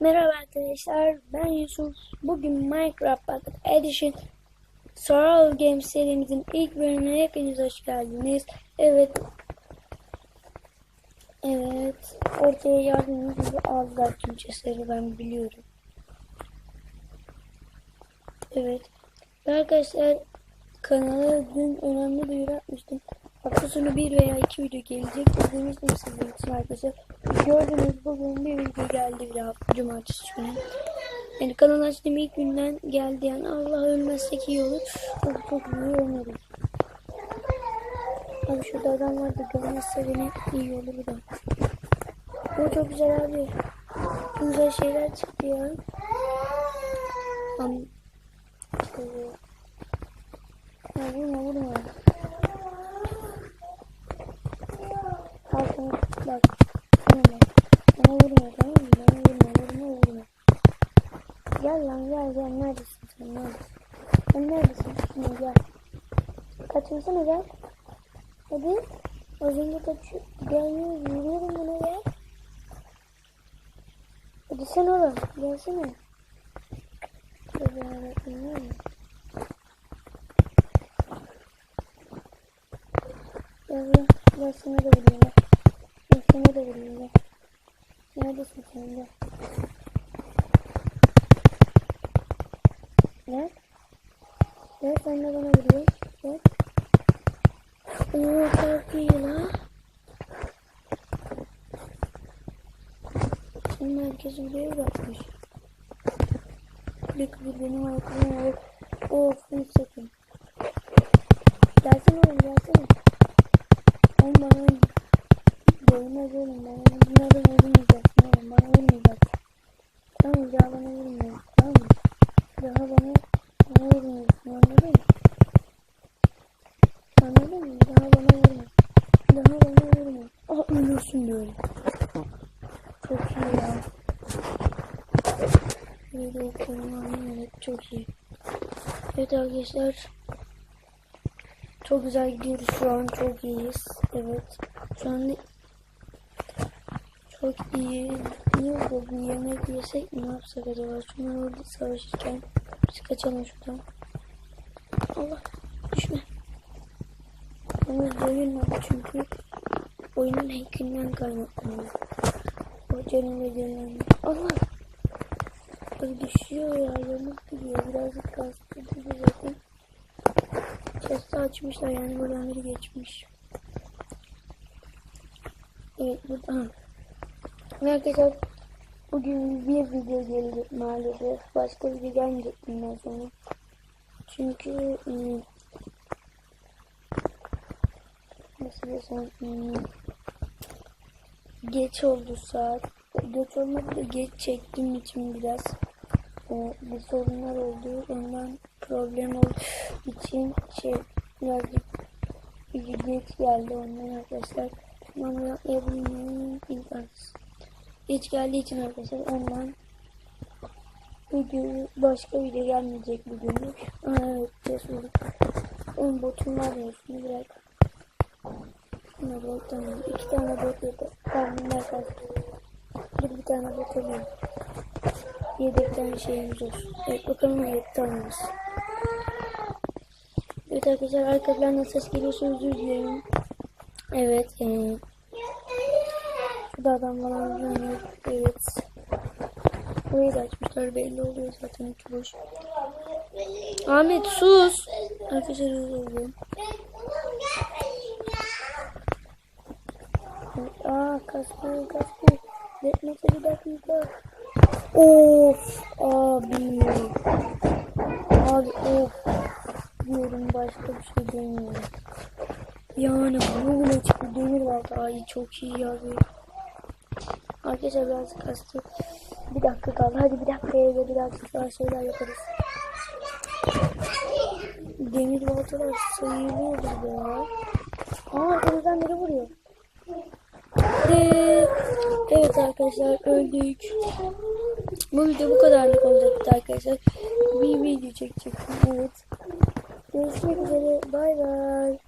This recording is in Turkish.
Merhaba arkadaşlar, ben Yusuf. Bugün Minecraft Pocket Edition Survival Games serimizin ilk bölümüne hepiniz hoş geldiniz. Evet. Evet. Ortaya gördüğünüz gibi aldılar tüm chestleri ben biliyorum. Evet. Ve arkadaşlar kanala dün önemli duyuru atmıştım. Hafta sonu bir veya iki video gelecek. Demiştim sizin için arkadaşlar. Gördüğünüz bugün bir video geldi bir hafta cumartesi günü. Yani kanal açtığım ilk günden geldi yani Allah ölmezsek iyi olur. Çok çok iyi olmadı. Abi şurada adam var da görmezse beni iyi olur da. Bu çok güzel abi. Güzel şeyler çıktı ya. Am şöyle. Vurma vurma. Al sana bak. Bak. Bana vurma tamam mı? Bana vurma vurma vurma. Gel lan gel gel. Neredesin sen neredesin? Sen neredesin? Şimdi gel. Kaçınsana gel. Hadi. Az önce kaçıyor. Gelmiyor. Yürüyorum buna gel. Hadi sen oğlum. Gelsene. Şöyle öğretmen var mı? Gel gel. Gel sana da vurayım gel. Gel sana da vurayım gel. Neredesin sen gel. Gel. Gel sen de bana vuruyorsun. Gel. Oo çok iyi la. Şimdi herkes buraya bırakmış. Bir kız benim arkamda var. Of hiç sakın. Gelsene oğlum gelsene. Oğlum bana değmez oğlum. Bana bunları vurmayacaksın oğlum. Bana vurmayacaksın. Tamam? Daha bana vurmuyorsun. Tamam mı? Daha bana, bana vurmuyorsun. Anladın mı? Anladın mı? Daha bana vurma. Daha bana vurma. Aa ölürsün böyle. Çok iyi ya. Böyle okuyorum çok iyi. Evet arkadaşlar. Çok güzel gidiyoruz şu an çok iyiyiz. Evet. Şu an çok iyi. Niye burada bir yemek yesek mi ne yapsak acaba? Şunlar orada savaşırken biz kaçalım şuradan. Allah düşme. Henüz doyulmadı çünkü oyunun hackinden kaynaklanıyor. O canıyla canlandı. Allah! Ay düşüyor ya yamuk gidiyor. Birazcık kastırdı zaten. Chest'i açmışlar yani buradan biri geçmiş. Evet burada. Arkadaşlar bugün bir video gelecek maalesef. Başka video gelmeyecek bundan sonra. Çünkü ım, nasıl desem ım, geç oldu saat. Geç olmadı da geç çektiğim için biraz e, bir sorunlar oldu. Ondan problem olduğu için şey birazcık geç geldi ondan arkadaşlar. Bana yapabilirim internet. Geç geldiği için arkadaşlar ondan video başka video gelmeyecek bugünlük. Evet cesurluk. Onun botum var ya şunu bırak. Şuna bot tamam. İki tane bot yeter. Tamam bunlar. Dur bir tane bot alayım. Yedekten şeyimiz olsun. Evet bakalım yedi tanemiz. Evet arkadaşlar arkadan ses geliyorsa özür dilerim. Evet. E, şurada adam var. Evet. Burayı da açmışlar belli oluyor zaten içi boş. Ahmet sus. Arkadaşlar dilerim. Evet, Aa kaskı kaskı. Bekmese bir dakika. Of abi. Abi of. Diyorum başka bir şey demiyorum. Yani bu bile çıktı demir. Ay çok iyi abi. Arkadaşlar biraz kastı. Bir dakika kaldı. Hadi bir dakikaya göre birazcık daha şeyler yaparız. Demir baltalar sayılıyordur be ya. Aa arkamızdan biri vuruyor. Ve evet arkadaşlar öldük. Bu video bu kadarlık olacaktı arkadaşlar. Bir video çekecektim evet. Görüşmek üzere. Bay bay.